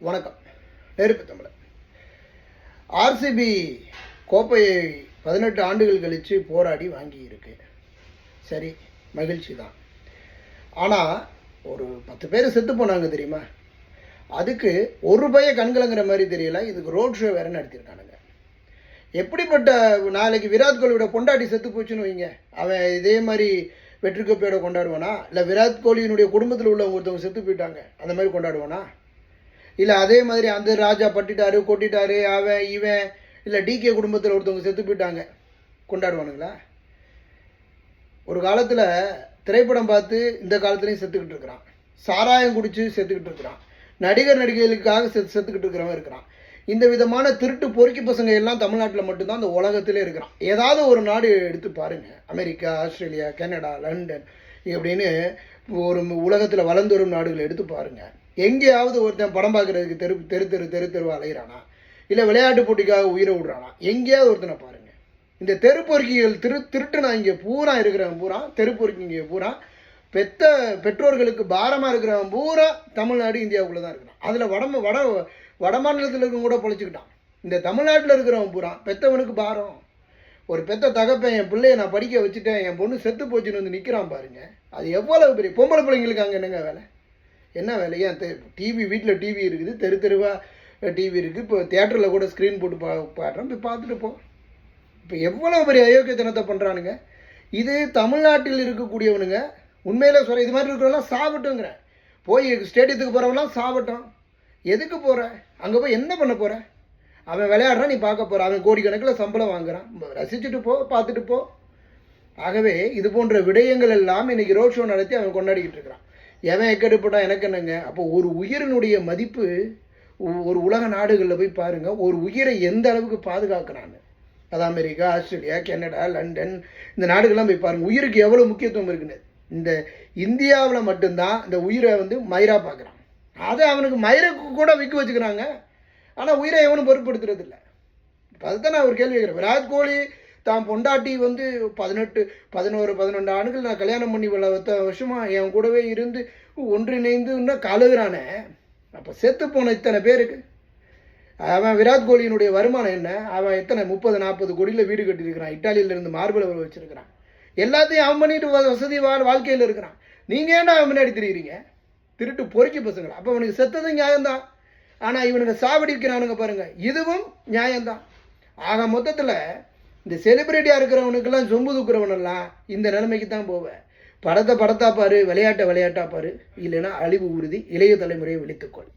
வணக்கம். நெருப்பு தமிழர். ஆர்சிபி கோப்பையை பதினெட்டு ஆண்டுகள் கழித்து போராடி வாங்கியிருக்கு. சரி மகிழ்ச்சி தான். ஆனால் ஒரு பத்து பேர் செத்து போனாங்க தெரியுமா? அதுக்கு ஒரு ரூபாயை கண்கலங்கிற மாதிரி தெரியல. இதுக்கு ரோட் ஷோ வேற நடத்தியிருக்கானுங்க. எப்படிப்பட்ட நாளைக்கு விராட் கோலியோட பொண்டாட்டி செத்து போச்சுன்னு வைங்க. அவன் இதே மாதிரி வெற்றி கோப்பையோட கொண்டாடுவானா? இல்லை விராட் கோலியினுடைய குடும்பத்தில் உள்ளவங்க ஒருத்தவங்க செத்து போயிட்டாங்க. அந்த மாதிரி கொண்டாடுவானா? இல்லை அதே மாதிரி அந்த ராஜா பட்டிட்டாரு கொட்டிட்டாரு அவன் இவன் இல்லை டிகே குடும்பத்தில் ஒருத்தவங்க செத்து போயிட்டாங்க. கொண்டாடுவானுங்களா? ஒரு காலத்தில் திரைப்படம் பார்த்து இந்த காலத்துலேயும் செத்துக்கிட்டு இருக்கிறான். சாராயம் குடித்து செத்துக்கிட்டு இருக்கிறான். நடிகர் நடிகைகளுக்காக செத்து செத்துக்கிட்டு இருக்கிறவன் இருக்கிறான். இந்த விதமான திருட்டு பொறுக்கி பசங்க எல்லாம் தமிழ்நாட்டில் மட்டும்தான் அந்த உலகத்திலே இருக்கிறான். ஏதாவது ஒரு நாடு எடுத்து பாருங்கள் அமெரிக்கா ஆஸ்திரேலியா கனடா லண்டன் இப்படின்னு ஒரு உலகத்தில் வளர்ந்து வரும் நாடுகளை எடுத்து பாருங்கள் எங்கேயாவது ஒருத்தன் படம் பார்க்கறதுக்கு தெரு தெரு தெரு தெரு தெருவா அலைகிறானா இல்லை விளையாட்டு போட்டிக்காக உயிரை விடுறானா? எங்கேயாவது ஒருத்தனை பாருங்க. இந்த தெருப்பொறுக்கிகள் திரு திருட்டுனா இங்கே பூரா இருக்கிறவன் பூரா தெருப்பொறுக்கிங்க பூரா. பெத்த பெற்றோர்களுக்கு பாரமாக இருக்கிறவன் பூரா தமிழ்நாடு இந்தியாவுக்குள்ளே தான் இருக்கிறான். அதில் வட வட வட மாநிலத்தில் இருக்கவங்க கூட பொழைச்சிக்கிட்டான். இந்த தமிழ்நாட்டில் இருக்கிறவன் பூரா பெத்தவனுக்கு பாரம். ஒரு பெத்த தகப்பன் என் பிள்ளைய நான் படிக்க வச்சுட்டேன் என் பொண்ணு செத்து போச்சுன்னு வந்து நிற்கிறான் பாருங்க. அது எவ்வளவு பெரிய பொம்பளை பிள்ளைங்களுக்கு அங்கே என்னங்க வேலை? என்ன வேலையா? டிவி வீட்டில் டிவி இருக்குது தெரு தெருவாக டிவி இருக்குது இப்போ தேட்டரில் கூட ஸ்க்ரீன் போட்டு பா பாடுறோம் இப்போ பார்த்துட்டு போ. இப்போ எவ்வளோ பெரிய அயோக்கியத்தனத்தை பண்ணுறானுங்க இது தமிழ்நாட்டில் இருக்கக்கூடியவனுங்க. உண்மையில் சொல்ல இது மாதிரி இருக்கிறவங்களாம் சாப்பிட்டுங்கிறேன் போய் ஸ்டேடியத்துக்கு போகிறவங்களாம் சாப்பிட்டோம் எதுக்கு போகிற அங்கே போய் என்ன பண்ண போகிற அவன் விளையாடுறான் நீ பார்க்க போகிற அவன் கோடிக்கணக்கில் சம்பளம் வாங்குறான். ரசிச்சுட்டு போ பார்த்துட்டு போ. ஆகவே இது போன்ற விடயங்கள் எல்லாம் இன்றைக்கி ரோட் ஷோ நடத்தி அவன் கொண்டாடிக்கிட்டு இருக்கிறான். எவன் எக்கடுப்பட்டா எனக்கு என்னங்க? அப்போ ஒரு உயிரினுடைய மதிப்பு ஒரு உலக நாடுகளில் போய் பாருங்கள் ஒரு உயிரை எந்த அளவுக்கு பாதுகாக்கிறான்னு. அது அமெரிக்கா ஆஸ்திரேலியா கனடா லண்டன் இந்த நாடுகள்லாம் போய் பாருங்கள் உயிருக்கு எவ்வளோ முக்கியத்துவம் இருக்குன்னு. இந்த இந்தியாவில் மட்டும்தான் இந்த உயிரை வந்து மயிரா பார்க்குறான் அதை அவனுக்கு மயிருக்கு கூட விற்க வச்சுக்கிறாங்க. ஆனால் உயிரை எவனும் பொருட்படுத்துறது இல்லை. இப்போ அதுதான் நான் ஒரு கேள்வி கேட்குறேன் விராட் கோலி தான் பொண்டாட்டி வந்து பதினெட்டு பதினோரு பன்னெண்டு ஆண்டுகள் நான் கல்யாணம் பண்ணி இவ்வளோ வருஷமாக வருஷமா என் கூடவே இருந்து ஒன்றிணைந்து கழுகுறானே அப்போ செத்து போன இத்தனை பேருக்கு? அவன் விராட் கோலியினுடைய வருமானம் என்ன? அவன் எத்தனை முப்பது நாற்பது கோடியில் வீடு கட்டியிருக்கிறான். இட்டாலியில இருந்து மார்பிள் வச்சுருக்கிறான். எல்லாத்தையும் அவன் பண்ணிட்டு வசதி வாழ் வாழ்க்கையில் இருக்கிறான். நீங்கள் ஏன்டா அவன் முன்னாடி தெரியுறீங்க? திருட்டு பொறுக்கி பசங்களா? அப்போ அவனுக்கு செத்ததும் நியாயம்தான். ஆனால் இவனுக்கு சாவடிக்கிறானுங்க பாருங்கள் இதுவும் நியாயம்தான். ஆக மொத்தத்தில் இந்த செலிபிரிட்டியாக இருக்கிறவனுக்கெல்லாம் சொம்பு தூக்குறவனெல்லாம் இந்த நிலைமைக்கு தான் போவேன் படத்தை படத்தா பாரு விளையாட்டை விளையாட்டா பாரு இல்லைன்னா அழிவு உறுதி இளைய தலைமுறையை விழித்துக்கொள்.